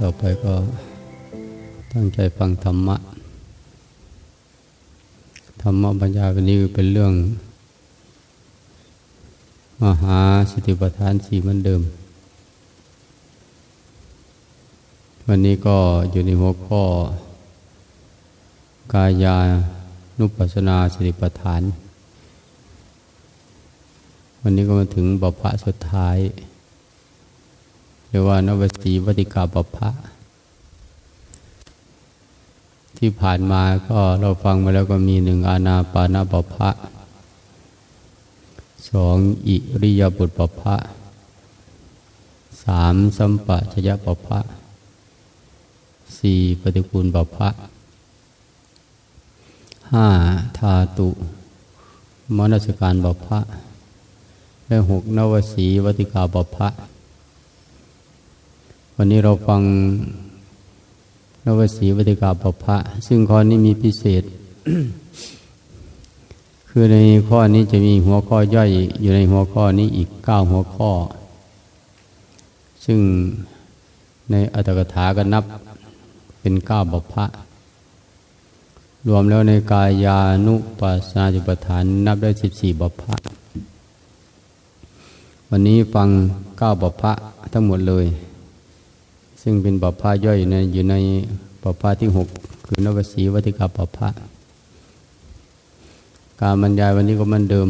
ต่อไปก็ตั้งใจฟังธรรมะ ธรรมะบรรยายวันนี้เป็นเรื่อง มหาสติปัฏฐานสี่เหมือนเดิม วันนี้ก็อยู่ในหัวข้อ กายานุปัสสนาสติปัฏฐาน วันนี้ก็มาถึงบพะสุดท้าย เรียกว่านวสีวติกาปภะที่ผ่านมาก็เราฟังมาแล้วก็มีหนึ่งอาณาปานาปภะสองอิริยาบุตรปภะสามสัมปะชยปภะสี่ปฏิกูลปภะห้าธาตุมนสการปภะและหกนวสีวติกาปภะ วันนี้เราฟังนวสีวัติกาปภะซึ่งข้อนี้มีพิเศษ คือในข้อนี้จะมีหัวข้อย่อยอยู่ในหัวข้อนี้อีกเก้าหัวข้อ ซึ่งในอัตถกถาก็นับเป็นเก้าบพะรวมแล้วในกายานุปัสสนาจุปทานนับได้สิบสี่บพะวันนี้ฟังเก้าบพะทั้งหมดเลย ซึ่งเป็นบพะย่อยในอยู่ในบพะที่หกคือนวสีวัติกาบพะการบรรยายวันนี้ก็เหมันเดิม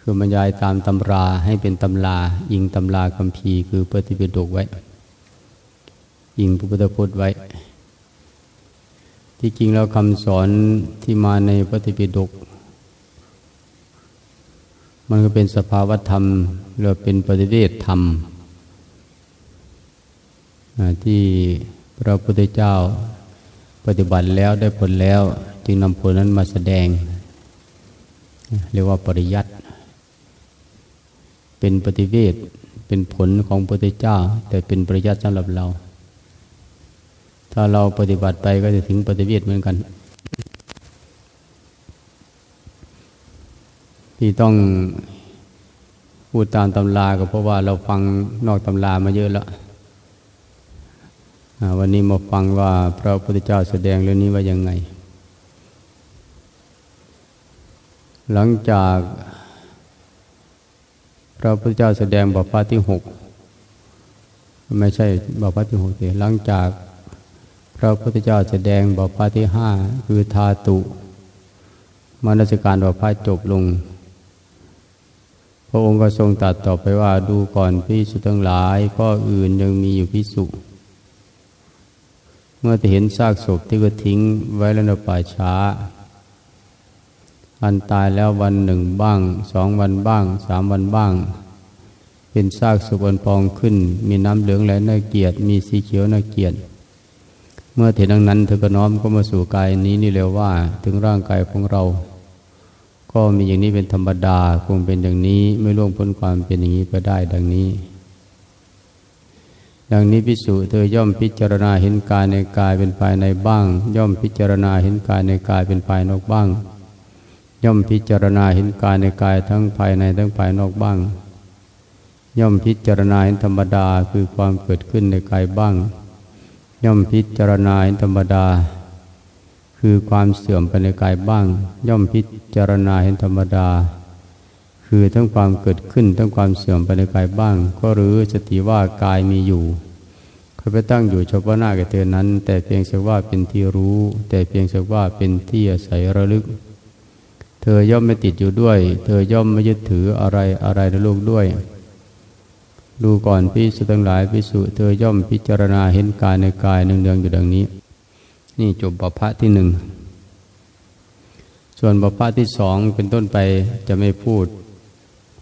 คือบรรยายตามตำราให้เป็นตำราอิงตำราคำพีคือปฏิปิฎกไว้ อิงพระพุทธพจน์ไว้ ที่จริงแล้วคำสอนที่มาในปฏิปิฎกมันก็เป็นสภาวธรรมหรือเป็นปฏิเวทธรรม ที่พระพุทธเจ้าปฏิบัติแล้วได้ผลแล้ว จึงนำผลนั้นมาแสดง เรียกว่าปริยัติเป็นปฏิเวทเป็นผลของพระพุทธเจ้า แต่เป็นปริยัติสำหรับเรา ถ้าเราปฏิบัติไปก็จะถึงปฏิเวทเหมือนกัน ที่ต้องพูดตามตำราก็เพราะว่าเราฟังนอกตำรามาเยอะแล้ว วันนี้มาฟังว่าพระพุทธเจ้าแสดงเรื่องนี้ว่ายังไง หลังจากพระพุทธเจ้าแสดงบทพาที่หกไม่ใช่บทพาที่หกหลังจากพระพุทธเจ้าแสดงบทพาที่ห้าคือทาตุมนสการบทพาจบลง พระองค์ก็ทรงตัดต่อไปว่าดูก่อนพิสุทั้งหลายข้ออื่นยังมีอยู่พิสุ เมื่อจะเห็นซากศพที่ก็ทิ้งไว้แล้วในป่าช้า อันตายแล้ววันหนึ่งบ้างสองวันบ้างสามวันบ้าง เป็นซากศพอันพองขึ้น มีน้ำเหลืองไหลน่าเกียดมีสีเขียวน่าเกียดเมื่อเห็นดังนั้นเธอก็น้อมก็มาสู่กายนี้นี่เร็วว่า ถึงร่างกายของเรา ก็มีอย่างนี้เป็นธรรมดาคงเป็นอย่างนี้ไม่ล่วงพ้นความเป็นอย่างนี้ไปได้ดังนี้ ดังนี้พิสุเธอย่อมพิจารณาเห็นกายในกายเป็นภายในบ้าง ย่อมพิจารณาเห็นกายในกายเป็นภายนอกบ้าง ย่อมพิจารณาเห็นกายในกายทั้งภายในทั้งภายนอกบ้าง ย่อมพิจารณาเห็นธรรมดาคือความเกิดขึ้นในกายบ้าง ย่อมพิจารณาเห็นธรรมดา คือความเสื่อมไปในกายบ้าง ย่อมพิจารณาเห็นธรรมดา คือทั้งความเกิดขึ้นทั้งความเสื่อมไปในกายบ้าง ก็รู้สติว่ากายมีอยู่เขาไปตั้งอยู่เฉพาะหน้ากับเธอนั้น แต่เพียงสักว่าเป็นที่รู้ แต่เพียงสักว่าเป็นที่อาศัยระลึก เธอย่อมไม่ติดอยู่ด้วย เธอย่อมไม่ยึดถืออะไรอะไรในโลกด้วย ดูก่อนพิสุทั้งหลายพิสุเธอย่อมพิจารณาเห็นกายในกายเนืองๆอยู่ดังนี้ นี่จบบพระที่หนึ่งส่วนบพระที่สองเป็นต้นไปจะไม่พูด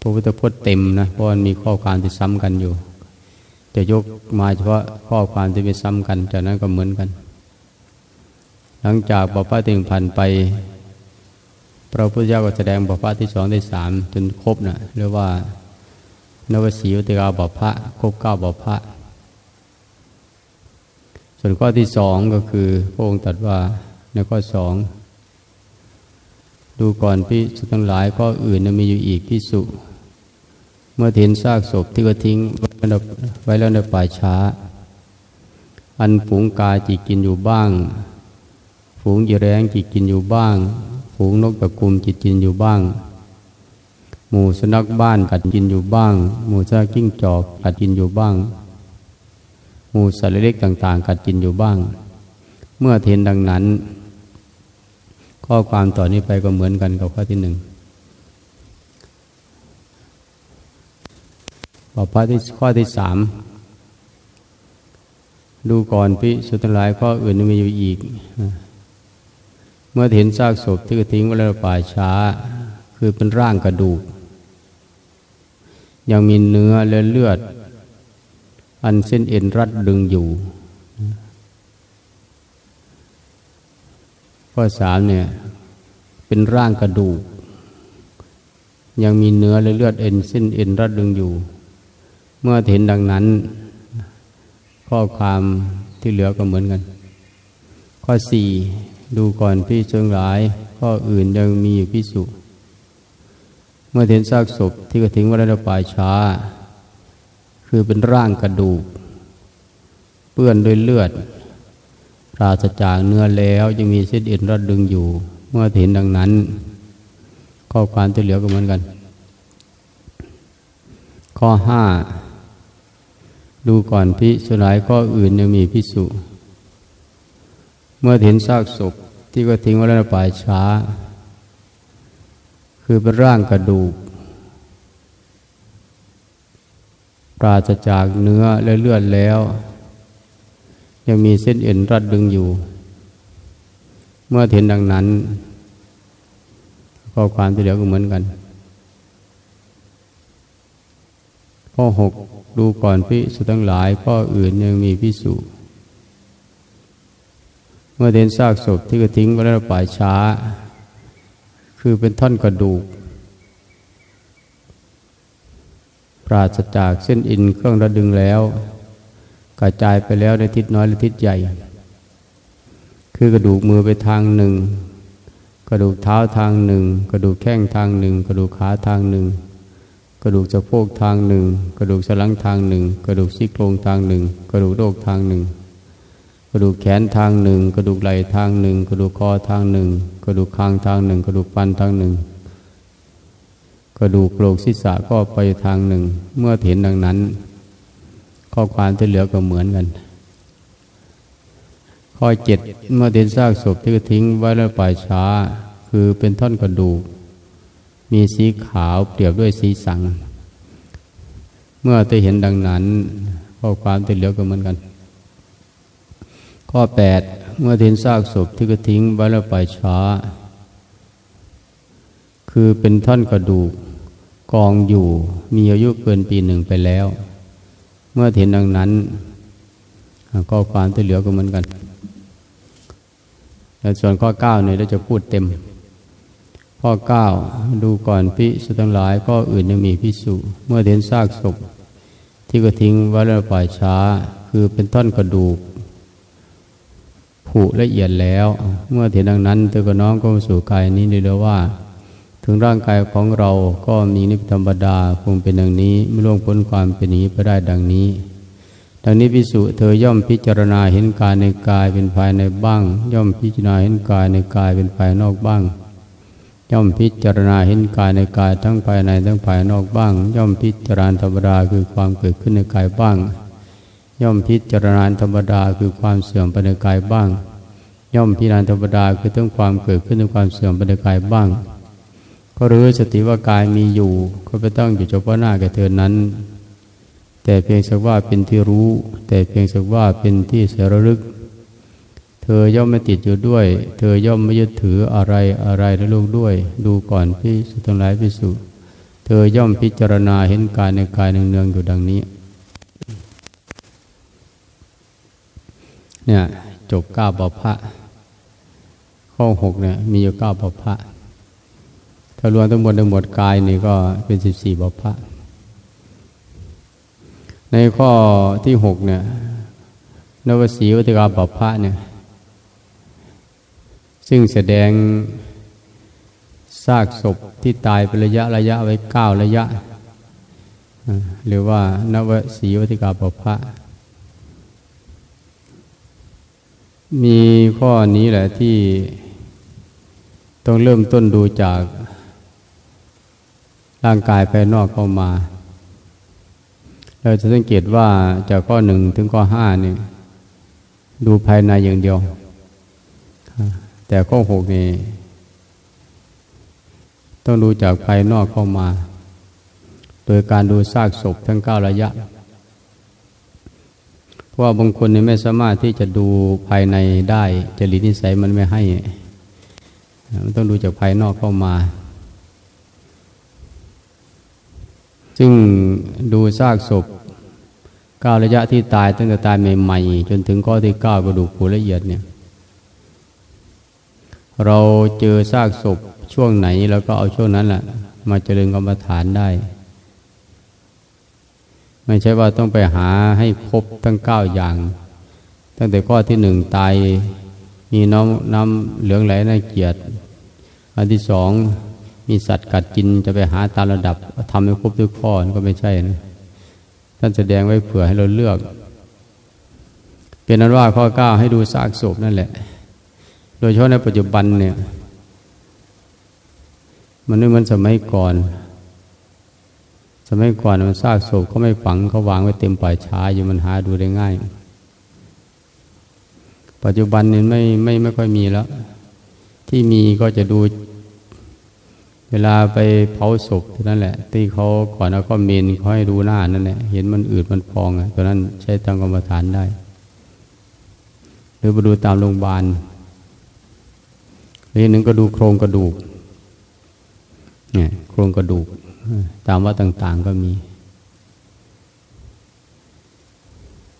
พระพุทธพจน์เต็มนะเพราะมันมีข้อความที่ซ้ำกันอยู่ จะยกมาเฉพาะข้อความที่ไม่ซ้ำกันจากนั้นก็เหมือนกัน หลังจากบทพระถึงผ่านไป พระพุทธเจ้าก็แสดงบทพระที่สองได้สามจนครบนะเรียกว่านวสีวติกาบทพระครบเก้าบทพระส่วนข้อที่สองก็คือพระองค์ตรัสว่าในข้อสองดูก่อนพิสุทั้งหลายข้ออื่นมีอยู่อีกพิสุ เมื่อเห็นซากศพที่ก็ทิ้งไว้แล้วในป่าช้า อันฝูงกาจิกินอยู่บ้าง ฝูงยีแรงจิกินอยู่บ้าง ฝูงนกตะกุมจิกินอยู่บ้าง หมูสุนัขบ้านกัดกินอยู่บ้าง หมูซากิ้งจอกกัดกินอยู่บ้าง หมูสัตว์เล็กต่างๆ กัดกินอยู่บ้าง เมื่อเห็นดังนั้น ข้อความต่อนนี้ไปก็เหมือนกันกับข้อที่หนึ่ง บอกพระที่ข้อที่สามดูก่อนพิสุทั้งหลายข้ออื่นมีอยู่อีก เมื่อเห็นซากศพที่ทิ้งไว้ในป่าช้า คือเป็นร่างกระดูก ยังมีเนื้อและเลือด อันเส้นเอ็นรัดดึงอยู่ ข้อสามเนี่ยเป็นร่างกระดูก ยังมีเนื้อและเลือดเอ็นเส้นเอ็นรัดดึงอยู่ เมื่อเห็นดังนั้น ข้อความที่เหลือก็เหมือนกัน ข้อสี่ดูก่อนพี่ชงหลาย ข้ออื่นยังมีอยู่พิสุเมื่อเห็นซากศพที่กระทิ้งไว้ในป่าช้า คือเป็นร่างกระดูก เปื้อนด้วยเลือด ปราศจากเนื้อแล้วยังมีเส้นเอ็นรัดดึงอยู่ เมื่อเห็นดังนั้น ข้อความที่เหลือก็เหมือนกัน ข้อห้า ดูก่อนพิสุหลายข้ออื่นยังมีพิสุเมื่อเห็นซากศพที่ก็ทิ้งไว้ในป่าช้า คือเป็นร่างกระดูก ปราศจากเนื้อและเลือดแล้ว ยังมีเส้นเอ็นรัดดึงอยู่ เมื่อเห็นดังนั้นข้อความที่เหลือก็เหมือนกัน ข้อหกดูก่อนพิสุทั้งหลายข้ออื่นยังมีพิสุเมื่อเห็นซากศพที่ก็ทิ้งไว้ในป่าช้า คือเป็นท่อนกระดูก ปราศจากเส้นอินเครื่องระดึงแล้ว กระจายไปแล้วในทิศน้อยและทิศใหญ่ คือกระดูกมือไปทางหนึ่ง กระดูกเท้าทางหนึ่ง กระดูกแข้งทางหนึ่ง กระดูกขาทางหนึ่ง กระดูกสะโพกทางหนึ่ง กระดูกสันหลังทางหนึ่ง กระดูกซี่โครงทางหนึ่ง กระดูกโรคทางหนึ่ง กระดูกแขนทางหนึ่ง กระดูกไหล่ทางหนึ่ง กระดูกคอทางหนึ่ง กระดูกคางทางหนึ่ง กระดูกฟันทางหนึ่ง กระดูกโกรกศีรษะก็ไปทางหนึ่ง เมื่อเห็นดังนั้น ข้อความที่เหลือก็เหมือนกัน ข้อเจ็ดเมื่อเห็นซากศพที่ทิ้งไว้แล้วป่าช้า คือเป็นท่อนกระดูก มีสีขาวเปรียบด้วยสีสัง เมื่อได้เห็นดังนั้นข้อความที่เหลือก็เหมือนกัน ข้อแปดเมื่อเห็นซากศพที่ก็ทิ้งไว้แล้วไปช้า คือเป็นท่อนกระดูกกองอยู่มีอายุเกินปีหนึ่งไปแล้ว เมื่อเห็นดังนั้นข้อความที่เหลือก็เหมือนกันแต่ส่วนข้อเก้าเนี่ยเราจะพูดเต็ม ข้อเก้าดูก่อนพิสุทั้งหลายข้ออื่นยังมีพิสุเมื่อเห็นซากศพ ที่ก็ทิ้งไว้แล้วป่าช้า คือเป็นท่อนกระดูก ผุละเอียดแล้ว เมื่อเห็นดังนั้นเธอก็น้อมก็มาสู่กายนี้เลยว่า ถึงร่างกายของเราก็มีนิพธรรมดาคงเป็นดังนี้ไม่ล่วงพ้นความเป็นนี้ไปได้ดังนี้ดังนี้พิสุเธอย่อมพิจารณาเห็นกายในกายเป็นภายในบ้าง ย่อมพิจารณาเห็นกายในกายเป็นภายนอกบ้าง ย่อมพิจารณาเห็นกายในกายทั้งภายในทั้งภายนอกบ้าง ย่อมพิจารณาธรรมดาคือความเกิดขึ้นในกายบ้าง ย่อมพิจารณาธรรมดาคือความเสื่อมไปในกายบ้าง ย่อมพิจารณาธรรมดาคือทั้งความเกิดขึ้นในความเสื่อมไปในกายบ้าง ก็รู้สติว่ากายมีอยู่ ก็ไปต้องอยู่เฉพาะหน้าแก่เธอนั้น แต่เพียงสักว่าเป็นที่รู้ แต่เพียงสักว่าเป็นที่เสระลึก เธอย่อมไม่ติดอยู่ด้วย เธอย่อมไม่ยึดถืออะไรอะไรในโลกด้วย ดูก่อนพี่สุทั้งหลายพิสุเธอย่อมพิจารณาเห็นกายในกายเนืองๆอยู่ดังนี้ เนี่ยจบเก้าบพระข้อหกเนี่ยมีอยู่เก้าบพระถ้ารวมทั้งหมดทั้งหมดกายนี่ก็เป็นสิบสี่บพระในข้อที่หกเนี่ยนวสีวัติกาบพระเนี่ย ซึ่งแสดงซากศพที่ตายเป็นระยะระยะไว้เก้าระยะ หรือว่านวสีวัติกาปภะมีข้อนี้แหละที่ต้องเริ่มต้นดูจากร่างกายภายนอกเข้ามา เราจะสังเกตว่าจากข้อหนึ่งถึงข้อห้านี่ดูภายในอย่างเดียว แต่ข้อหกนี่ต้องดูจากภายนอกเข้ามา โดยการดูซากศพทั้งเก้าระยะ เพราะว่าบางคนนี่ไม่สามารถที่จะดูภายในได้จริตนิสัยมันไม่ให้ มันต้องดูจากภายนอกเข้ามา ซึ่งดูซากศพเก้าระยะที่ตายตั้งแต่ตายใหม่ๆจนถึงข้อที่เก้ากระดูกผูละเอียดเนี่ย เราเจอซากศพช่วงไหนเราก็เอาช่วงนั้นแหละมาเจริญกรรมฐานได้ ไม่ใช่ว่าต้องไปหาให้ครบทั้งเก้าอย่าง ตั้งแต่ข้อที่หนึ่งตาย มีน้ำน้ำเหลืองไหลน่าเกียดอันที่สองมีสัตว์กัดกินจะไปหาตามระดับทำให้ครบทุกข้อก็ไม่ใช่นะท่านแสดงไว้เผื่อให้เราเลือก เป็นนั้นว่าข้อเก้าให้ดูซากศพนั่นแหละ ดยเฉพาะในปัจจุบันเนี่ย มันไม่เหมือนสมัยก่อน สมัยก่อนมันซากศพเขาไม่ฝังเขาวางไว้เต็มป่าช้าอยู่มันหาดูได้ง่าย ปัจจุบันนี้ไม่ไม่ไม่ค่อยมีแล้ว ที่มีก็จะดูเวลาไปเผาศพนั่นแหละ ที่เขาก่อนแล้วก็เมนเขาให้ดูหน้านั่นแหละ เห็นมันอืดมันพองอะตัวนั้นใช้ตังกรรมฐานได้ หรือไปดูตามโรงพยาบาล หรือหนึ่งก็ดูโครงกระดูกเนี่ยโครงกระดูก ตามวัดต่างๆก็มี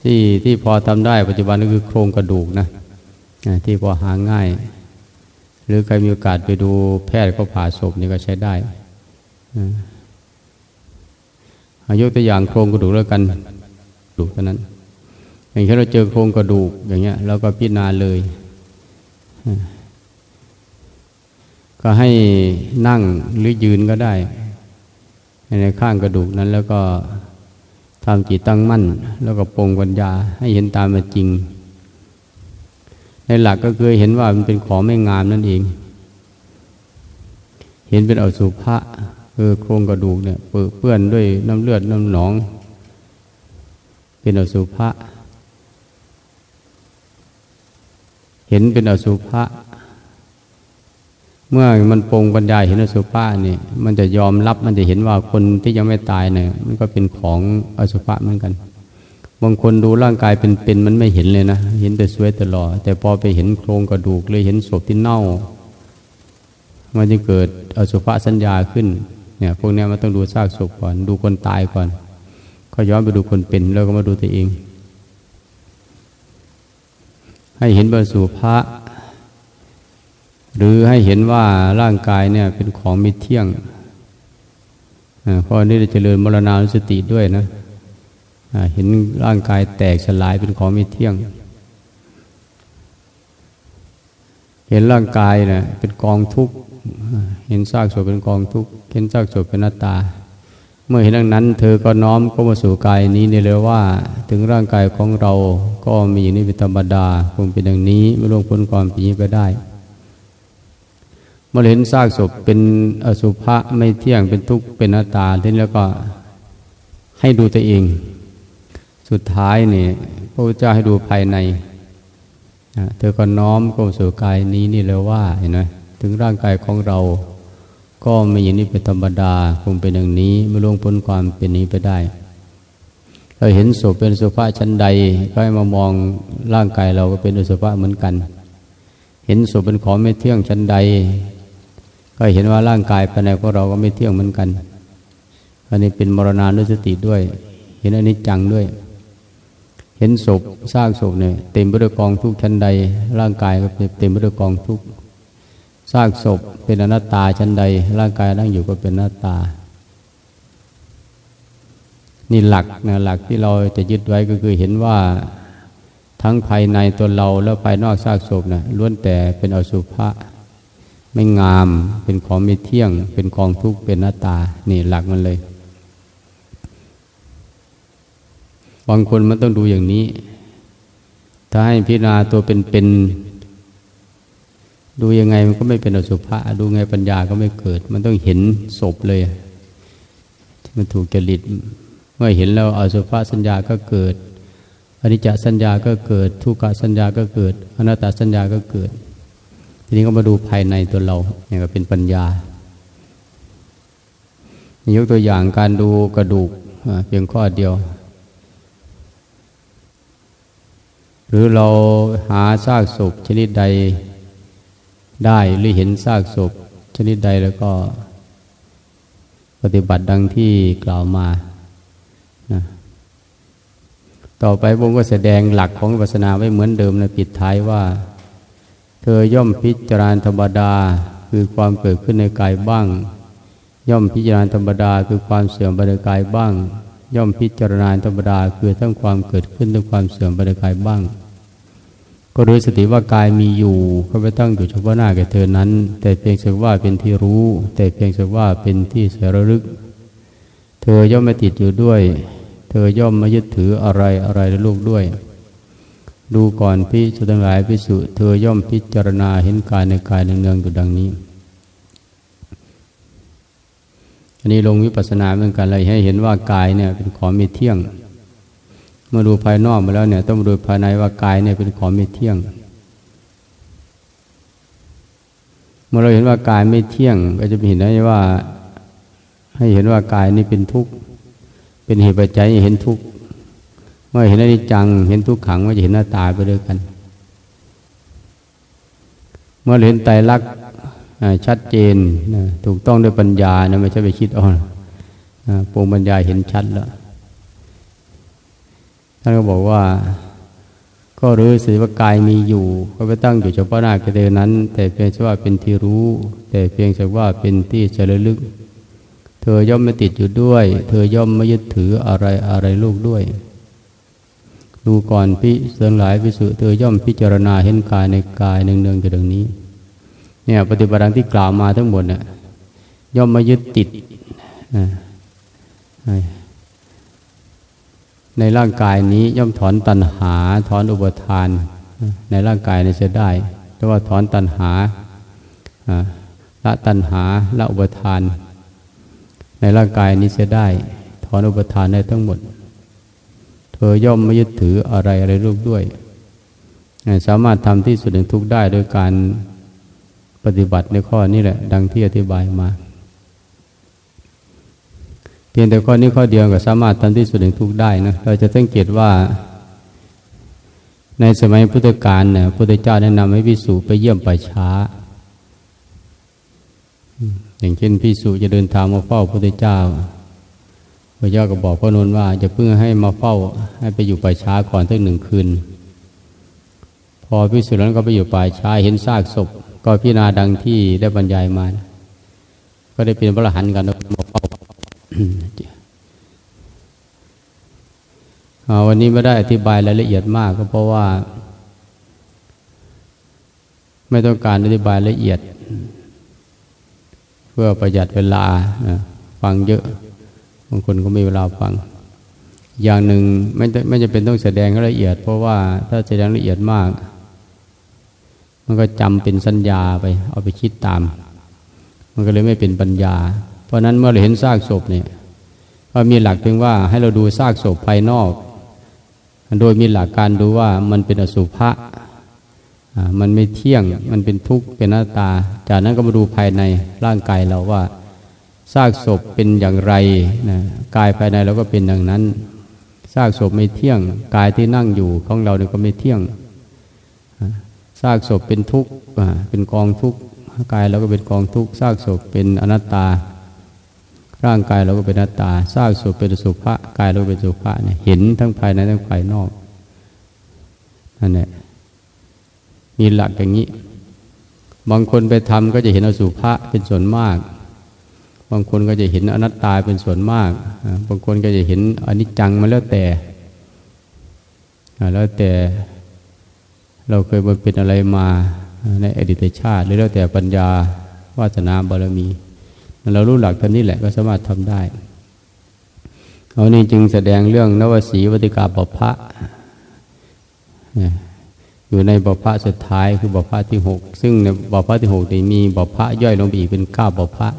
ที่ที่พอทำได้ปัจจุบันก็คือโครงกระดูกนะที่พอหาง่าย หรือใครมีโอกาสไปดูแพทย์ก็ผ่าศพนี่ก็ใช้ได้อายุตัวอย่างโครงกระดูกแล้วกันดูเท่านั้น อย่างเช่นเราเจอโครงกระดูกอย่างเงี้ยเราก็พิจารณาเลย ก็ให้นั่งหรือยืนก็ได้ ในข้างกระดูกนั้นแล้วก็ทำจิตตั้งมั่น แล้วก็ปรงปัญญาให้เห็นตามเป็นจริง ในหลักก็คือเห็นว่ามันเป็นของไม่งามนั่นเอง เห็นเป็นอสุภะคือโครงกระดูกเนี่ยเปื้อนด้วยน้ำเลือดน้ำหนอง เป็นอสุภะเห็นเป็นอสุภะ เมื่อมันปรงปัญญาเห็นอสุภะนี่มันจะยอมรับมันจะเห็นว่าคนที่ยังไม่ตายเนี่ยมันก็เป็นของอสุภะเหมือนกัน บางคนดูร่างกายเป็นๆมันไม่เห็นเลยนะ เห็นแต่สวยตลอด แต่พอไปเห็นโครงกระดูกเลยเห็นศพที่เน่า มันจะเกิดอสุภสัญญาขึ้นเนี่ยพวกนี้มันต้องดูซากศพก่อนดูคนตายก่อน ก็ย้อนไปดูคนเป็นแล้วก็มาดูตัวเอง ให้เห็นบรสุภะ หรือให้เห็นว่าร่างกายเนี่ยเป็นของไม่เที่ยงเพราะนี่จะเจริญมรณานุสติด้วยนะเห็นร่างกายแตกสลายเป็นของไม่เที่ยง เห็นร่างกายนะเป็นกองทุกข์เห็นซากศพเป็นกองทุกข์เห็นซากศพเป็นหน้าตา เมื่อเห็นดังนั้น เธอก็น้อมก็มาสู่กายนี้นี่เลยว่า ถึงร่างกายของเราก็มีอย่างนี้เป็นธรรมดาคงเป็นอย่างนี้ไม่ล่วงพ้นความปีนี้ไปได้ เมื่อเห็นซากศพเป็นอสุภะไม่เที่ยงเป็นทุกข์เป็นหน้าตาทีนี้แล้วก็ให้ดูตัวเอง สุดท้ายนี่พระพุทธเจ้าให้ดูภายในเธอก็น้อมกลมสู่กายนี้นี่เลยว่าเห็นไหมถึงร่างกายของเรา ก็ไม่อย่างนี้เป็นธรรมดาคงเป็นอย่างนี้ไม่ล่วงพ้นความเป็นนี้ไปได้เราเห็นศพเป็นสุภาชั้นใด ก็ให้มามองร่างกายเราก็เป็นอสุภาพเหมือนกัน เห็นศพเป็นของไม่เที่ยงชั้นใด ก็เห็นว่าร่างกายภายในของเราก็ไม่เที่ยงเหมือนกัน อันนี้เป็นมรณานุสติด้วย เห็นอนิจจังด้วย เห็นศพสร้างศพเนี่ยเต็มไปด้วยกองทุกชั้นใด ร่างกายก็เต็มไปด้วยกองทุกสร้างศพเป็นอนัตตาชั้นใด ร่างกายนั่งอยู่ก็เป็นอนัตตา นี่หลักนะหลักที่เราจะยึดไว้ก็คือเห็นว่าทั้งภายในตัวเราแล้วภายนอกซากศพนะล้วนแต่เป็นอสุภะ ไม่งาม เป็นของไม่เที่ยง เป็นกองทุกข์ เป็นหน้าตา นี่หลักมันเลย บางคนมันต้องดูอย่างนี้ ถ้าให้พิจารณาตัวเป็นๆดูยังไงมันก็ไม่เป็นอสุภะ ดูไงปัญญาก็ไม่เกิด มันต้องเห็นศพเลยมันถูกจริต เมื่อเห็นแล้วอสุภะสัญญาก็เกิดอนิจจสัญญาก็เกิด ทุกขสัญญาก็เกิด อนัตตสัญญาก็เกิด นี้ก็มาดูภายในตัวเราเนี่ยก็เป็นปัญญายกตัวอย่างการดูกระดูกเพียงข้อเดียว หรือเราหาซากศพชนิดใดได้หรือเห็นซากศพชนิดใดแล้วก็ ปฏิบัติดังที่กล่าวมานะต่อไปผมก็แสดงหลักของศาสนาไว้เหมือนเดิมในปิดท้ายว่า เธอย่อมพิจารณาธรรมดาคือความเกิดขึ้นในกายบ้าง ย่อมพิจารณาธรรมดาคือความเสื่อมไปในกายบ้าง ย่อมพิจารณาธรรมดาคือทั้งความเกิดขึ้นทั้งความเสื่อมไปในกายบ้าง ก็โดยสติว่ากายมีอยู่ก็ไม่ตั้งอยู่เฉพาะหน้าแก่เธอนั้น แต่เพียงสักว่าเป็นที่รู้ แต่เพียงสักว่าเป็นที่เสระลึก เธอย่อมไม่ติดอยู่ด้วย เธอย่อมไม่ยึดถืออะไรอะไรในลูกด้วย ดูก่อนพิสุทั้งหลายพิสุเธอย่อมพิจารณาเห็นกายในกายเนืองๆอยู่ดังนี้ อันนี้ลงวิปัสสนาเหมือนกันเลยให้เห็นว่ากายเนี่ยเป็นของมีเที่ยง เมื่อดูภายนอกมาแล้วเนี่ยต้องดูภายในว่ากายเนี่ยเป็นของมีเที่ยง เมื่อเราเห็นว่ากายไม่เที่ยง ก็จะเห็นได้ว่า ให้เห็นว่ากายนี่เป็นทุกข์ เป็นเหตุปัจจัยเห็นทุกข์ เมื่อเห็นอนิจจัง เห็นทุกขังว่จะเห็นหน้าตาไปด้วยกัน เมื่อเห็นไตรลักษณ์ชัดเจนถูกต้องด้วยปัญญานะไม่ใช่ไปคิดอ่อนปรุงปัญญาเห็นชัดแล้วท่านก็บอกว่า ก็รู้สิว่ากายมีอยู่ ก็ไปตั้งอยู่เฉพาะหน้ากระเดนั้น แต่เพียงแค่ว่าเป็นที่รู้ แต่เพียงแค่ว่าเป็นที่เฉลลึก เธอย่อมไม่ติดอยู่ด้วย เธอย่อมไม่ยึดถืออะไรอะไรลูกด้วย ดูก่อนพิเสริงหลายพิสุเธอย่อมพิจารณาเห็นกายในกายเนืองๆอยู่ดังนี้ เนี่ยปฏิบัติที่กล่าวมาทั้งหมดเนี่ยย่อมมายึดติดในร่างกายนี้ย่อมถอนตัณหา ถอนอุปทาน ในร่างกายนี้จะได้แต่ว่าถอนตัณหาละตัณหาละอุปทาน ในร่างกายนี้จะได้ ถอนอุปทานได้ทั้งหมด ธอย่อมไม่ยึดถืออะไรอะไรรูปด้วย สามารถทำที่สุดแห่งทุกได้โดยการปฏิบัติในข้อนี้แหละ ดังที่อธิบายมา เพียงแต่ข้อนี้ข้อเดียวก็สามารถทำที่สุดแห่งทุกได้นะเราจะสังเกตว่า ในสมัยพุทธกาลเนี่ยพุทธเจ้าแนะนำให้พิสูไปเยี่ยมป่าช้า อย่างเช่นพิสูจะเดินทางมาเฝ้าพุทธเจ้า ระเจ้าก็บอกพระนนท์ว่าจะเพิ่งให้มาเฝ้าให้ไปอยู่ป่าช้าก่อนสักหนึ่งคืน พอพิสูจนั้นก็ไปอยู่ป่าช้าเห็นซากศพ ก็พิจารณาดังที่ได้บรรยายมา ก็ได้เป็นพระหันกันมาเฝ้าวันนี้ไม่ได้อธิบายรายละเอียดมากก็เพราะว่า ไม่ต้องการอธิบายละเอียด เพื่อประหยัดเวลาฟังเยอะางคนก็ไม่เวลาฟัง อย่างหนึ่งไม่ไม่จะเป็นต้องแสดงละเอียด เพราะว่าถ้าแสดงละเอียดมาก มันก็จำเป็นสัญญาไป เอาไปคิดตาม มันก็เลยไม่เป็นปัญญา เพราะนั้นเมื่อเราเห็นซากศพเนี่ยก็มีหลักเพียงว่าให้เราดูซากศพภายนอก โดยมีหลักการดูว่ามันเป็นอสุภะมันไม่เที่ยงมันเป็นทุกข์เป็นหน้าตา จากนั้นก็มาดูภายในร่างกายเราว่า ซากศพเป็นอย่างไรนะกายภายในเราก็เป็นอย่างนั้นซากศพไม่เที่ยง กายที่นั่งอยู่ของเราเนี่ยก็ไม่เที่ยงซากศพเป็นทุกข์เป็นกองทุกข์กายเราก็เป็นกองทุกข์ซากศพเป็นอนัตตา ร่างกายเราก็เป็นอนัตตาซากศพเป็นสุภะกายเราเป็นสุภะเนี่ยเห็นทั้งภายในทั้งภายนอกนั่นแหละมีหลักอย่างนี้ บางคนไปทำก็จะเห็นอสุภะเป็นส่วนมาก บางคนก็จะเห็นอนัตตาเป็นส่วนมาก บางคนก็จะเห็นอนิจจังมาแล้วแต่ แล้วแต่เราเคยมาเป็นอะไรมาในอดีตชาติ หรือแล้วแต่ปัญญาวาสนาบารมี เรารู้หลักท่านี้แหละก็สามารถทำได้เอานี่จึงแสดงเรื่องนวสีวัติกาปภะอยู่ในบพะสุดท้ายคือบพะที่หกซึ่งในบพะที่หกมีบพะย่อยลงไปอีกเป็นเก้าบพะ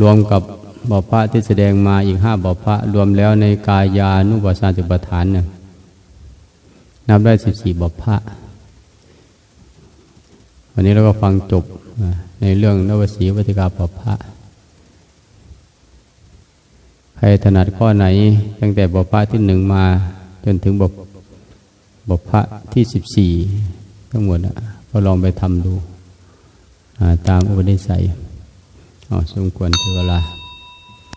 รวมกับบพระที่แสดงมาอีกห้าบพระรวมแล้วในกายานุปัสสนาติปฐานเนี่ยนับได้สิบสี่บพระวันนี้เราก็ฟังจบในเรื่องนวสีวัติกาปภะใครถนัดข้อไหน ตั้งแต่บพระที่หนึ่งมาจนถึงบบพระที่สิบสี่ทั้งหมดก็ลองไปทำดูตามอุปนิสัย อ๋อสมควรถึงเวลา